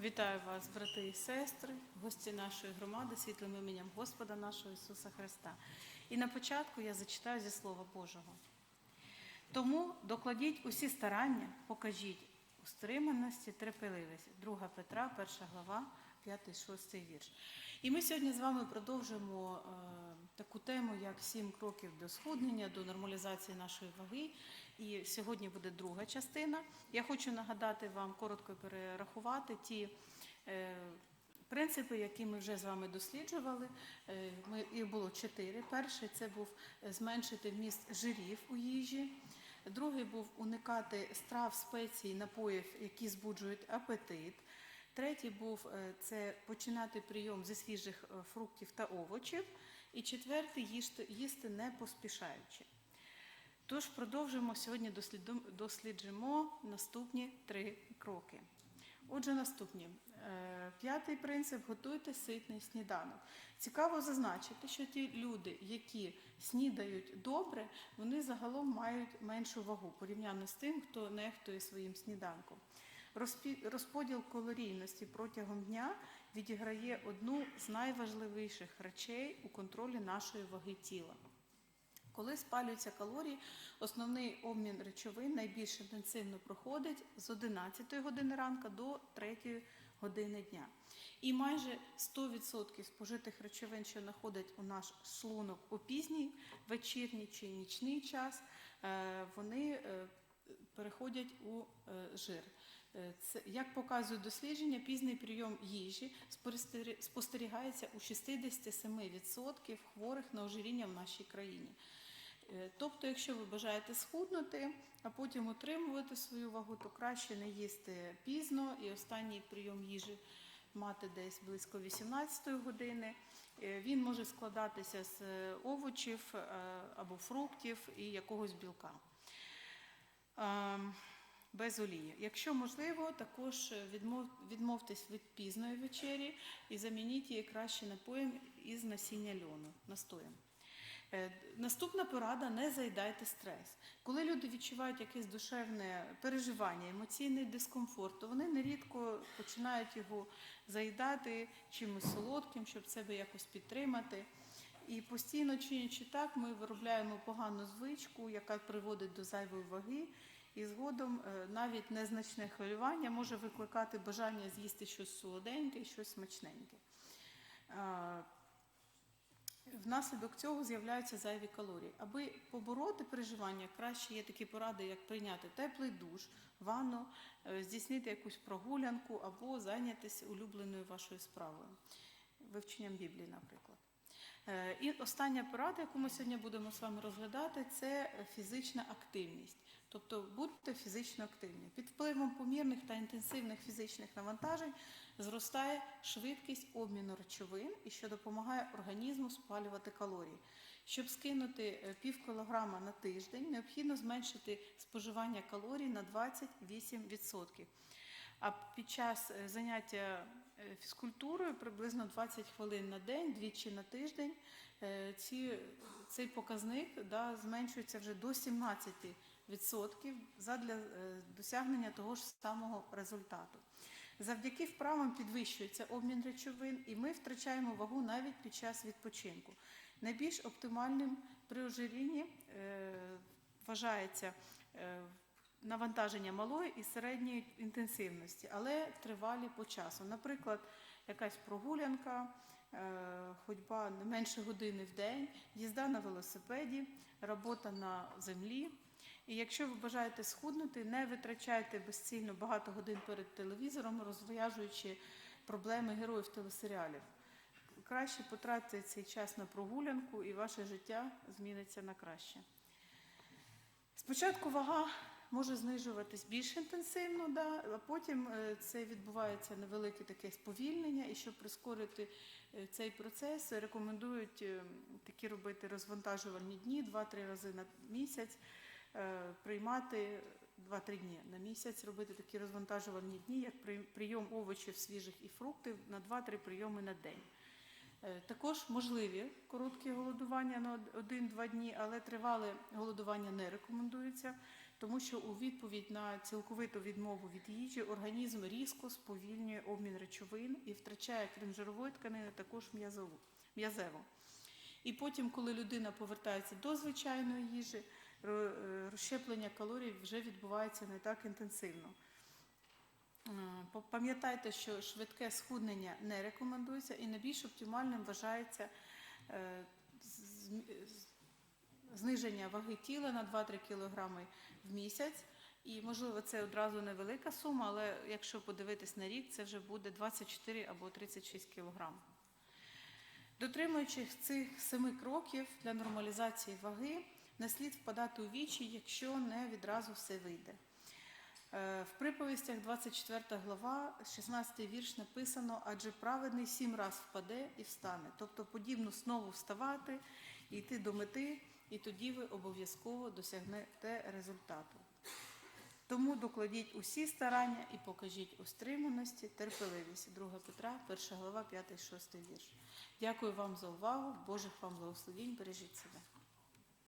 Вітаю вас, брати і сестри, гості нашої громади, світлим іменем Господа нашого Ісуса Христа. І на початку я зачитаю зі Слова Божого. Тому докладіть усі старання, покажіть у стриманості, терпеливість. 2 Петра, 1 глава, 5-6 вірш. І ми сьогодні з вами продовжимо е, таку тему, як сім кроків до схуднення, до нормалізації нашої ваги. І сьогодні буде друга частина. Я хочу нагадати вам, коротко перерахувати ті е, принципи, які ми вже з вами досліджували. Е, Ми, їх було чотири. Перший це був зменшити вміст жирів у їжі. Другий був уникати страв, спецій, напоїв, які збуджують апетит. Третій був е, це починати прийом зі свіжих фруктів та овочів. І четвертий їсти, їсти не поспішаючи. Тож продовжимо сьогодні досліджимо наступні три кроки. Отже, наступні. Е, П'ятий принцип готуйте ситний сніданок. Цікаво зазначити, що ті люди, які снідають добре, вони загалом мають меншу вагу порівняно з тим, хто нехтує своїм сніданком. Розподіл калорійності протягом дня відіграє одну з найважливіших речей у контролі нашої ваги тіла. Коли спалюються калорії, основний обмін речовин найбільш інтенсивно проходить з 11 години ранку до 3 години дня. І майже 100% спожитих речовин, що знаходять у наш шлунок у пізній вечірній чи нічний час, е, вони е, переходять у е, жир. Е, Це, як показують дослідження, пізній прийом їжі спостерігається у 67% хворих на ожиріння в нашій країні. Е, Тобто, якщо ви бажаєте схуднути, а потім утримувати свою вагу, то краще не їсти пізно і останній прийом їжі мати десь близько 18 години. Він може складатися з овочів або фруктів і якогось білка. Ем, Без олії. Якщо можливо, також відмовтесь від пізної вечері і замініть її краще напоєм із насіння льону, настоєм. Е, Наступна порада не заїдайте стрес. Коли люди відчувають якесь душевне переживання, емоційний дискомфорт, то вони нерідко починають його заїдати чимось солодким, щоб себе якось підтримати. І постійно чинячи так, ми виробляємо погану звичку, яка приводить до зайвої ваги, і згодом е, навіть незначне хвилювання може викликати бажання з'їсти щось солоденьке, щось смачненьке. Е, Внаслідок цього з'являються зайві калорії. Аби побороти переживання, краще є такі поради, як прийняти теплий душ, ванну, е, здійснити якусь прогулянку або зайнятися улюбленою вашою справою, вивченням Біблії, наприклад. Е, І остання порада, яку ми сьогодні будемо з вами розглядати, це фізична активність. Тобто будьте фізично активні. Під впливом помірних та інтенсивних фізичних навантажень зростає швидкість обміну речовин і що допомагає організму спалювати калорії. Щоб скинути е, пів кілограма на тиждень, необхідно зменшити споживання калорій на 28%. А під час е, заняття фізкультурою приблизно 20 хвилин на день, двічі на тиждень, е, ці, цей показник да, зменшується вже до 17% задля е, досягнення того ж самого результату. Завдяки вправам підвищується обмін речовин, і ми втрачаємо вагу навіть під час відпочинку. Найбільш оптимальним при ожирінні е, вважається е, навантаження малої і середньої інтенсивності, але тривалі по часу. Наприклад, якась прогулянка, е, ходьба не менше години в день, їзда на велосипеді, робота на землі. І якщо ви бажаєте схуднути, не витрачайте безцільно багато годин перед телевізором, розв'яжуючи проблеми героїв телесеріалів. Краще потратьте цей час на прогулянку, і ваше життя зміниться на краще. Спочатку вага може знижуватись більш інтенсивно, да, а потім е, це відбувається невелике таке сповільнення, і щоб прискорити е, цей процес, рекомендують е, такі робити розвантажувальні дні 2-3 рази на місяць, приймати 2-3 дні на місяць, робити такі розвантажувальні дні, як прийом овочів свіжих і фруктів на 2-3 прийоми на день. Також можливі короткі голодування на од- 1-2 дні, але тривале голодування не рекомендується. Тому що у відповідь на цілковиту відмову від їжі організм різко сповільнює обмін речовин і втрачає крім жирової тканини також м'язеву. І потім, коли людина повертається до звичайної їжі, е, розщеплення калорій вже відбувається не так інтенсивно. Е, Пам'ятайте, що швидке схуднення не рекомендується і найбільш оптимальним вважається е, зниження ваги тіла на 2-3 кг в місяць. І, можливо, це одразу невелика сума, але якщо подивитись на рік, це вже буде 24 або 36 кг. Дотримуючись цих семи кроків для нормалізації ваги, не слід впадати у вічі, якщо не відразу все вийде. Е, В приповістях 24 глава, 16 вірш написано, адже праведний сім раз впаде і встане. Тобто подібно знову вставати йти до мети, і тоді ви обов'язково досягнете результату. Тому докладіть усі старання і покажіть у стриманості, терпеливість. 2 Петра, 1 глава, 5-6 вірш. Дякую вам за увагу. Божих вам благословінь. Бережіть себе.